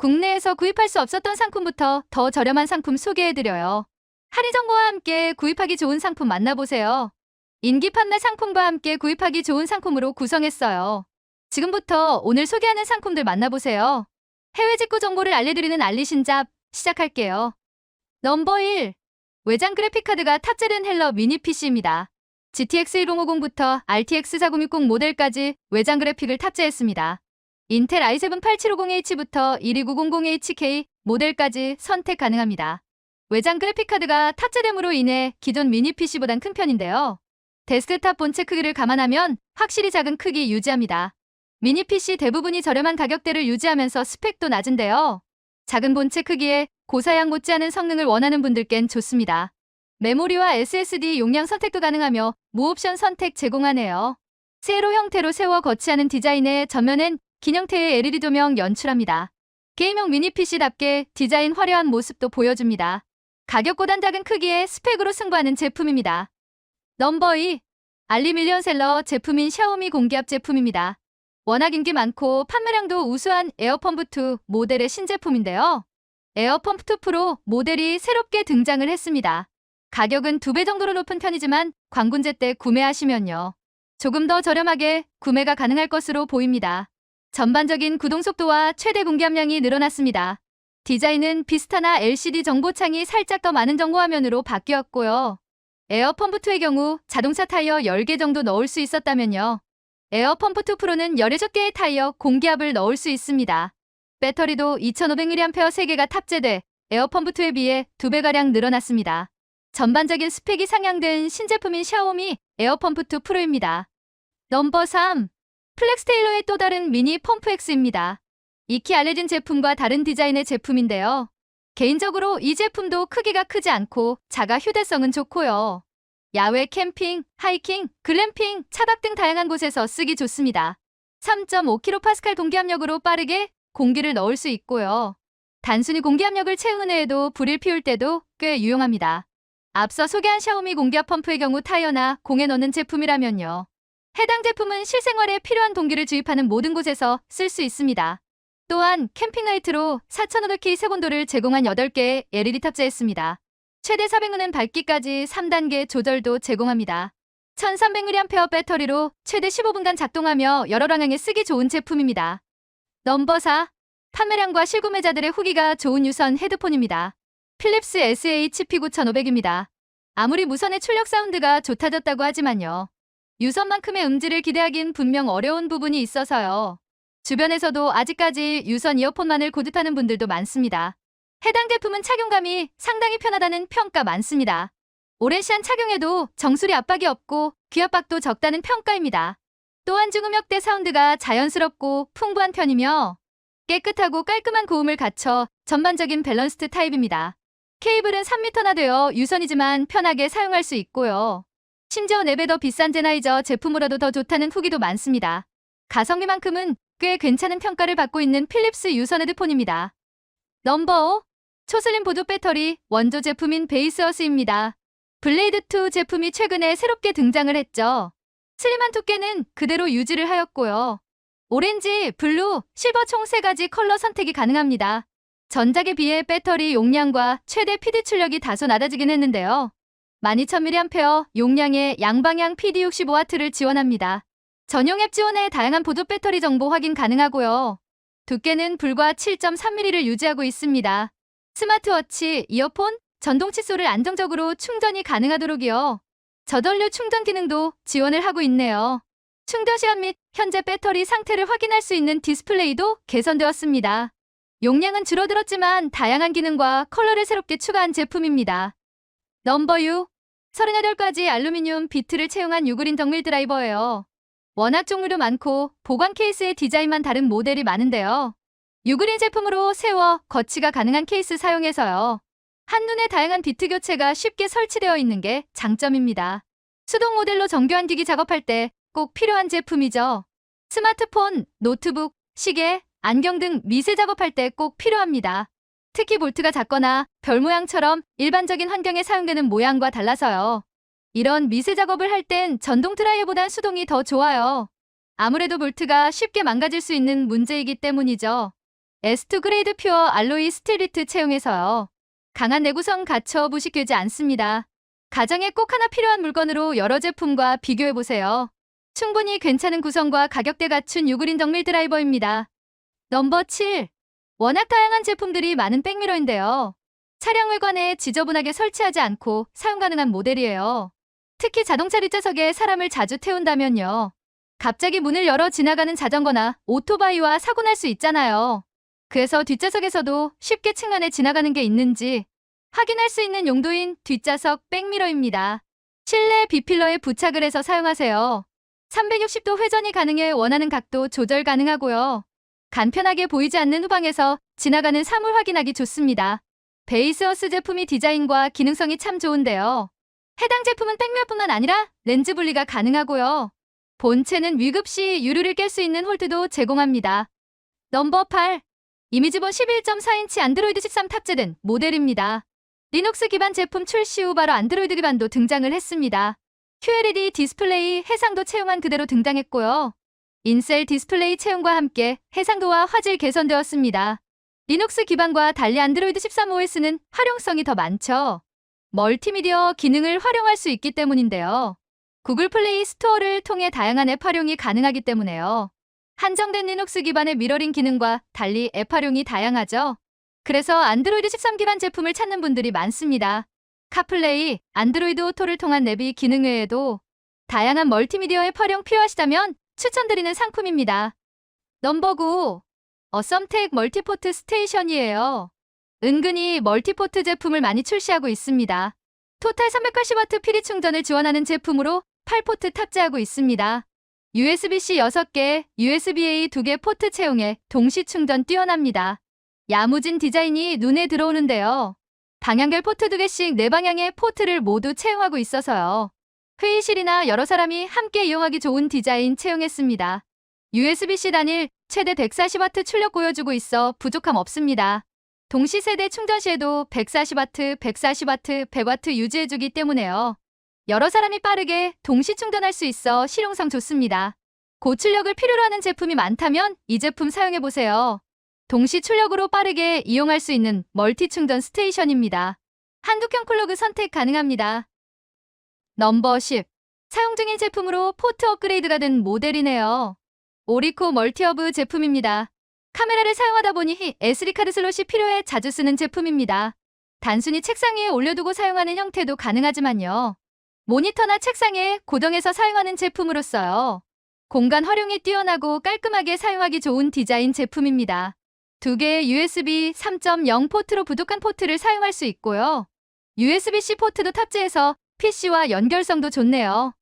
국내에서 구입할 수 없었던 상품부터 더 저렴한 상품 소개해드려요. 할인 정보와 함께 구입하기 좋은 상품 만나보세요. 인기 판매 상품과 함께 구입하기 좋은 상품으로 구성했어요. 지금부터 오늘 소개하는 상품들 만나보세요. 해외 직구 정보를 알려드리는 알리신잡 시작할게요. 넘버 1. 외장 그래픽카드가 탑재된 헬러 미니 PC입니다. GTX 1050부터 RTX 4060 모델까지 외장 그래픽을 탑재했습니다. 인텔 i7 8750H부터 12900HK 모델까지 선택 가능합니다. 외장 그래픽카드가 탑재됨으로 인해 기존 미니 PC보단 큰 편인데요. 데스크탑 본체 크기를 감안하면 확실히 작은 크기 유지합니다. 미니 PC 대부분이 저렴한 가격대를 유지하면서 스펙도 낮은데요. 작은 본체 크기에 고사양 못지않은 성능을 원하는 분들께는 좋습니다. 메모리와 SSD 용량 선택도 가능하며 무옵션 선택 제공하네요. 세로 형태로 세워 거치하는 디자인의 전면엔 긴 형태의 LED 조명 연출합니다. 게임용 미니 PC답게 디자인 화려한 모습도 보여줍니다. 가격보단 작은 크기의 스펙으로 승부하는 제품입니다. 넘버 2. 알리 밀리언셀러 제품인 샤오미 공기압 제품입니다. 워낙 인기 많고 판매량도 우수한 에어펌프2 모델의 신제품인데요. 에어펌프2 프로 모델이 새롭게 등장을 했습니다. 가격은 두 배 정도로 높은 편이지만 광군제 때 구매하시면요. 조금 더 저렴하게 구매가 가능할 것으로 보입니다. 전반적인 구동 속도와 최대 공기압량이 늘어났습니다. 디자인은 비스타나 LCD 정보창이 살짝 더 많은 정보화면으로 바뀌었고요. 에어펌프2의 경우 자동차 타이어 10개 정도 넣을 수 있었다면요. 에어펌프2 프로는 16개의 타이어 공기압을 넣을 수 있습니다. 배터리도 2500mAh 3개가 탑재돼 에어펌프2에 비해 2배가량 늘어났습니다. 전반적인 스펙이 상향된 신제품인 샤오미 에어펌프2 프로입니다. 넘버 3. 플렉스테일러의 또 다른 미니 펌프X입니다. 익히 알려진 제품과 다른 디자인의 제품인데요. 개인적으로 이 제품도 크기가 크지 않고 자가 휴대성은 좋고요. 야외 캠핑, 하이킹, 글램핑, 차박 등 다양한 곳에서 쓰기 좋습니다. 3.5kPa 공기압력으로 빠르게 공기를 넣을 수 있고요. 단순히 공기압력을 채우는 외에도 불을 피울 때도 꽤 유용합니다. 앞서 소개한 샤오미 공기압 펌프의 경우 타이어나 공에 넣는 제품이라면요. 해당 제품은 실생활에 필요한 동기를 주입하는 모든 곳에서 쓸 수 있습니다. 또한 캠핑 라이트로 4500K 색온도를 제공한 8개의 LED 탑재했습니다. 최대 400는 밝기까지 3단계 조절도 제공합니다. 1300mAh 배터리로 최대 15분간 작동하며 여러 방향에 쓰기 좋은 제품입니다. 넘버 4. 판매량과 실구매자들의 후기가 좋은 유선 헤드폰입니다. 필립스 SH-P9500입니다. 아무리 무선의 출력 사운드가 좋다졌다고 하지만요. 유선만큼의 음질을 기대하긴 분명 어려운 부분이 있어서요. 주변에서도 아직까지 유선 이어폰만을 고집하는 분들도 많습니다. 해당 제품은 착용감이 상당히 편하다는 평가 많습니다. 오랜 시간 착용해도 정수리 압박이 없고 귀 압박도 적다는 평가입니다. 또한 중음역대 사운드가 자연스럽고 풍부한 편이며 깨끗하고 깔끔한 고음을 갖춰 전반적인 밸런스트 타입입니다. 케이블은 3m나 되어 유선이지만 편하게 사용할 수 있고요. 심지어 4배 더 비싼 제나이저 제품으로도 더 좋다는 후기도 많습니다. 가성비만큼은 꽤 괜찮은 평가를 받고 있는 필립스 유선 헤드폰입니다. 넘버 5. 초슬림 보조 배터리 원조 제품인 베이스어스입니다. 블레이드2 제품이 최근에 새롭게 등장을 했죠. 슬림한 두께는 그대로 유지를 하였고요. 오렌지, 블루, 실버 총 3가지 컬러 선택이 가능합니다. 전작에 비해 배터리 용량과 최대 PD 출력이 다소 낮아지긴 했는데요. 12000mAh 용량의 양방향 PD65W를 지원합니다. 전용 앱 지원에 다양한 보조 배터리 정보 확인 가능하고요. 두께는 불과 7.3mm를 유지하고 있습니다. 스마트워치, 이어폰, 전동 칫솔을 안정적으로 충전이 가능하도록이요. 저전류 충전 기능도 지원을 하고 있네요. 충전 시간 및 현재 배터리 상태를 확인할 수 있는 디스플레이도 개선되었습니다. 용량은 줄어들었지만 다양한 기능과 컬러를 새롭게 추가한 제품입니다. 넘버 6. 38가지 알루미늄 비트를 채용한 유그린 덕밀 드라이버예요. 워낙 종류도 많고 보관 케이스의 디자인만 다른 모델이 많은데요. 유그린 제품으로 세워 거치가 가능한 케이스 사용해서요. 한눈에 다양한 비트 교체가 쉽게 설치되어 있는 게 장점입니다. 수동 모델로 정교한 기기 작업할 때 꼭 필요한 제품이죠. 스마트폰, 노트북, 시계, 안경 등 미세 작업할 때 꼭 필요합니다. 특히 볼트가 작거나 별 모양처럼 일반적인 환경에 사용되는 모양과 달라서요. 이런 미세 작업을 할 땐 전동 드라이어보단 수동이 더 좋아요. 아무래도 볼트가 쉽게 망가질 수 있는 문제이기 때문이죠. S2 그레이드 퓨어 알로이 스틸리트 채용해서요. 강한 내구성 갖춰 부식되지 않습니다. 가정에 꼭 하나 필요한 물건으로 여러 제품과 비교해보세요. 충분히 괜찮은 구성과 가격대 갖춘 유그린 정밀 드라이버입니다. 넘버 7. 워낙 다양한 제품들이 많은 백미러인데요. 차량 외관에 지저분하게 설치하지 않고 사용 가능한 모델이에요. 특히 자동차 뒷좌석에 사람을 자주 태운다면요. 갑자기 문을 열어 지나가는 자전거나 오토바이와 사고 날 수 있잖아요. 그래서 뒷좌석에서도 쉽게 측면에 지나가는 게 있는지 확인할 수 있는 용도인 뒷좌석 백미러입니다. 실내 비필러에 부착을 해서 사용하세요. 360도 회전이 가능해 원하는 각도 조절 가능하고요. 간편하게 보이지 않는 후방에서 지나가는 사물 확인하기 좋습니다. 베이스어스 제품이 디자인과 기능성이 참 좋은데요. 해당 제품은 백미러뿐만 아니라 렌즈 분리가 가능하고요. 본체는 위급 시 유류를 깰 수 있는 홀드도 제공합니다. 넘버 8. 이미지본 11.4인치 안드로이드 13 탑재된 모델입니다. 리눅스 기반 제품 출시 후 바로 안드로이드 기반도 등장을 했습니다. QLED 디스플레이 해상도 채용한 그대로 등장했고요. 인셀 디스플레이 채용과 함께 해상도와 화질 개선되었습니다. 리눅스 기반과 달리 안드로이드 13 OS는 활용성이 더 많죠. 멀티미디어 기능을 활용할 수 있기 때문인데요. 구글 플레이 스토어를 통해 다양한 앱 활용이 가능하기 때문에요. 한정된 리눅스 기반의 미러링 기능과 달리 앱 활용이 다양하죠. 그래서 안드로이드 13 기반 제품을 찾는 분들이 많습니다. 카플레이, 안드로이드 오토를 통한 내비 기능 외에도 다양한 멀티미디어 앱 활용 필요하시다면 추천드리는 상품입니다. 넘버 9. 어썸텍 멀티포트 스테이션이에요. 은근히 멀티포트 제품을 많이 출시하고 있습니다. 토탈 380W 피리 충전을 지원하는 제품으로 8포트 탑재하고 있습니다. USB-C 6개, USB-A 2개 포트 채용에 동시 충전 뛰어납니다. 야무진 디자인이 눈에 들어오는데요. 방향별 포트 2개씩 4방향의 포트를 모두 채용하고 있어서요. 회의실이나 여러 사람이 함께 이용하기 좋은 디자인 채용했습니다. USB-C 단일 최대 140W 출력 보여주고 있어 부족함 없습니다. 동시 세대 충전 시에도 140W, 140W, 100W 유지해주기 때문에요. 여러 사람이 빠르게 동시 충전할 수 있어 실용성 좋습니다. 고출력을 필요로 하는 제품이 많다면 이 제품 사용해보세요. 동시 출력으로 빠르게 이용할 수 있는 멀티 충전 스테이션입니다. 한두경 쿨러그 선택 가능합니다. 넘버 10. 사용 중인 제품으로 포트 업그레이드가 된 모델이네요. 오리코 멀티허브 제품입니다. 카메라를 사용하다 보니 SD카드 슬롯이 필요해 자주 쓰는 제품입니다. 단순히 책상 위에 올려두고 사용하는 형태도 가능하지만요. 모니터나 책상에 고정해서 사용하는 제품으로서요. 공간 활용이 뛰어나고 깔끔하게 사용하기 좋은 디자인 제품입니다. 두 개의 USB 3.0 포트로 부족한 포트를 사용할 수 있고요. USB-C 포트도 탑재해서 PC와 연결성도 좋네요.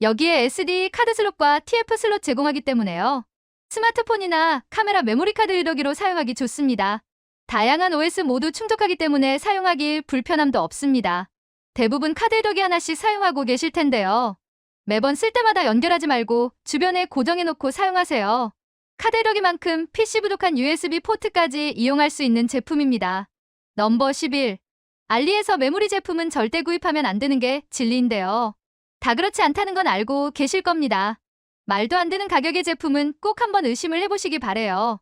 여기에 SD 카드 슬롯과 TF 슬롯 제공하기 때문에요. 스마트폰이나 카메라 메모리 카드 일더기로 사용하기 좋습니다. 다양한 OS 모두 충족하기 때문에 사용하기 불편함도 없습니다. 대부분 카드 일더기 하나씩 사용하고 계실 텐데요. 매번 쓸 때마다 연결하지 말고 주변에 고정해 놓고 사용하세요. 카드 일더기만큼 PC 부족한 USB 포트까지 이용할 수 있는 제품입니다. 넘버 11. 알리에서 메모리 제품은 절대 구입하면 안 되는 게 진리인데요. 다 그렇지 않다는 건 알고 계실 겁니다. 말도 안 되는 가격의 제품은 꼭 한번 의심을 해보시기 바래요.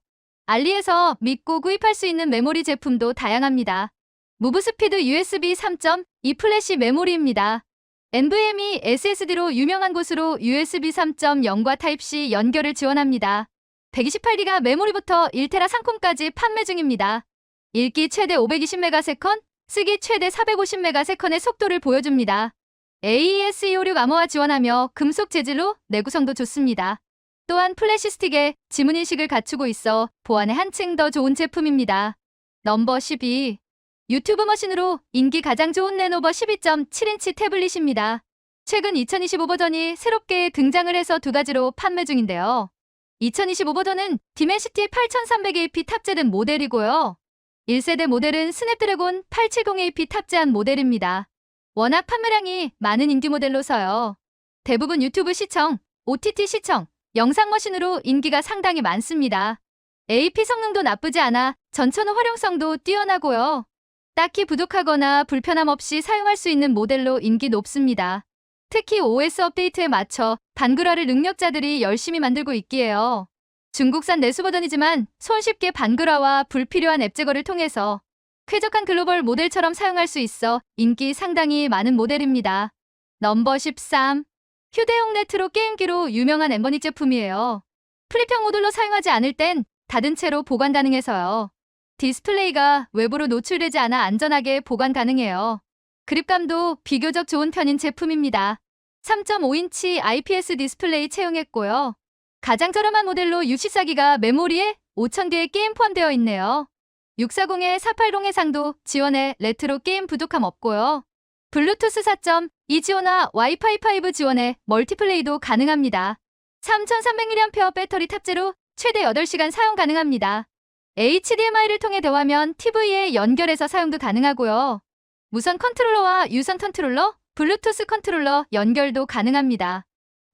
알리에서 믿고 구입할 수 있는 메모리 제품도 다양합니다. 무브 스피드 USB 3.2 플래시 메모리입니다. NVMe SSD로 유명한 곳으로 USB 3.0과 타입C 연결을 지원합니다. 128기가 메모리부터 1테라 상품까지 판매 중입니다. 읽기 최대 520메가세컨, 쓰기 최대 450메가세컨의 속도를 보여줍니다. AES 256 암호화 지원하며 금속 재질로 내구성도 좋습니다. 또한 플래시 스틱에 지문 인식을 갖추고 있어 보안에 한층 더 좋은 제품입니다. 넘버 12. 유튜브 머신으로 인기 가장 좋은 레노버 12.7인치 태블릿입니다. 최근 2025 버전이 새롭게 등장을 해서 두 가지로 판매 중인데요. 2025 버전은 디멘시티 8300AP 탑재된 모델이고요. 1세대 모델은 스냅드래곤 870AP 탑재한 모델입니다. 워낙 판매량이 많은 인기 모델로서요. 대부분 유튜브 시청, OTT 시청, 영상 머신으로 인기가 상당히 많습니다. AP 성능도 나쁘지 않아 전천후 활용성도 뛰어나고요. 딱히 부족하거나 불편함 없이 사용할 수 있는 모델로 인기 높습니다. 특히 OS 업데이트에 맞춰 반글화를 능력자들이 열심히 만들고 있기에요. 중국산 내수 버전이지만 손쉽게 반글화와 불필요한 앱 제거를 통해서 쾌적한 글로벌 모델처럼 사용할 수 있어 인기 상당히 많은 모델입니다. 넘버 13. 휴대용 레트로 게임기로 유명한 엠버닉 제품이에요. 플립형 모듈로 사용하지 않을 땐 닫은 채로 보관 가능해서요. 디스플레이가 외부로 노출되지 않아 안전하게 보관 가능해요. 그립감도 비교적 좋은 편인 제품입니다. 3.5인치 IPS 디스플레이 채용했고요. 가장 저렴한 모델로 64기가 메모리에 5000개의 게임 포함되어 있네요. 640에 480 해상도 지원에 레트로 게임 부족함 없고요. 블루투스 4.2 지원화 와이파이 5 지원에 멀티플레이도 가능합니다. 3300mAh 배터리 탑재로 최대 8시간 사용 가능합니다. HDMI를 통해 대화면 TV에 연결해서 사용도 가능하고요. 무선 컨트롤러와 유선 컨트롤러, 블루투스 컨트롤러 연결도 가능합니다.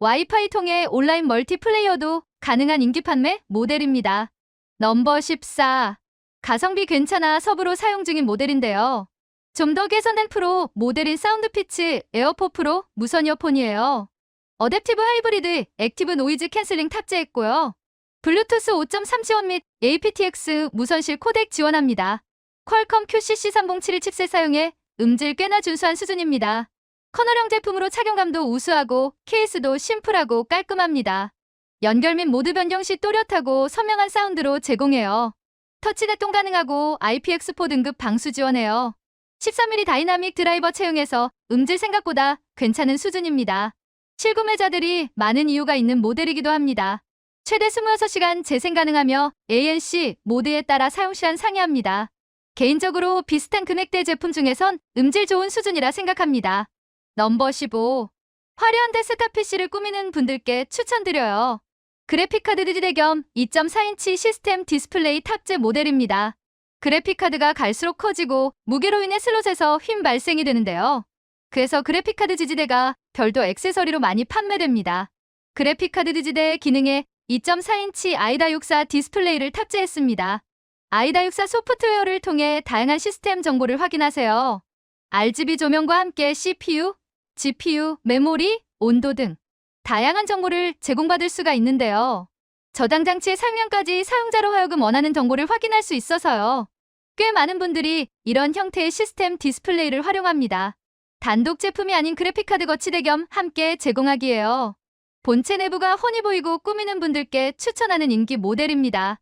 와이파이 통해 온라인 멀티플레이어도 가능한 인기 판매 모델입니다. 넘버 14. 가성비 괜찮아 섭으로 사용 중인 모델인데요. 좀 더 개선된 프로 모델인 사운드 피치 에어포 프로 무선 이어폰이에요. 어댑티브 하이브리드 액티브 노이즈 캔슬링 탑재했고요. 블루투스 5.3 지원 및 aptX 무선실 코덱 지원합니다. 퀄컴 QCC3071 칩셋 사용해 음질 꽤나 준수한 수준입니다. 커널형 제품으로 착용감도 우수하고 케이스도 심플하고 깔끔합니다. 연결 및 모드 변경 시 또렷하고 선명한 사운드로 제공해요. 터치 대동 가능하고 IPX4 등급 방수 지원해요. 13mm 다이나믹 드라이버 채용해서 음질 생각보다 괜찮은 수준입니다. 실구매자들이 많은 이유가 있는 모델이기도 합니다. 최대 26시간 재생 가능하며 ANC 모드에 따라 사용 시간 상이합니다. 개인적으로 비슷한 금액대 제품 중에선 음질 좋은 수준이라 생각합니다. 넘버 15. 화려한 데스크탑 PC를 꾸미는 분들께 추천드려요. 그래픽카드 디지대 겸 2.4인치 시스템 디스플레이 탑재 모델입니다. 그래픽카드가 갈수록 커지고 무게로 인해 슬롯에서 휨 발생이 되는데요. 그래서 그래픽카드 지지대가 별도 액세서리로 많이 판매됩니다. 그래픽카드 지지대 기능에 2.4인치 아이다 64 디스플레이를 탑재했습니다. 아이다 64 소프트웨어를 통해 다양한 시스템 정보를 확인하세요. RGB 조명과 함께 CPU, GPU, 메모리, 온도 등 다양한 정보를 제공받을 수가 있는데요. 저장 장치의 사용량까지 사용자로 하여금 원하는 정보를 확인할 수 있어서요. 꽤 많은 분들이 이런 형태의 시스템 디스플레이를 활용합니다. 단독 제품이 아닌 그래픽카드 거치대 겸 함께 제공하기에요. 본체 내부가 훤히 보이고 꾸미는 분들께 추천하는 인기 모델입니다.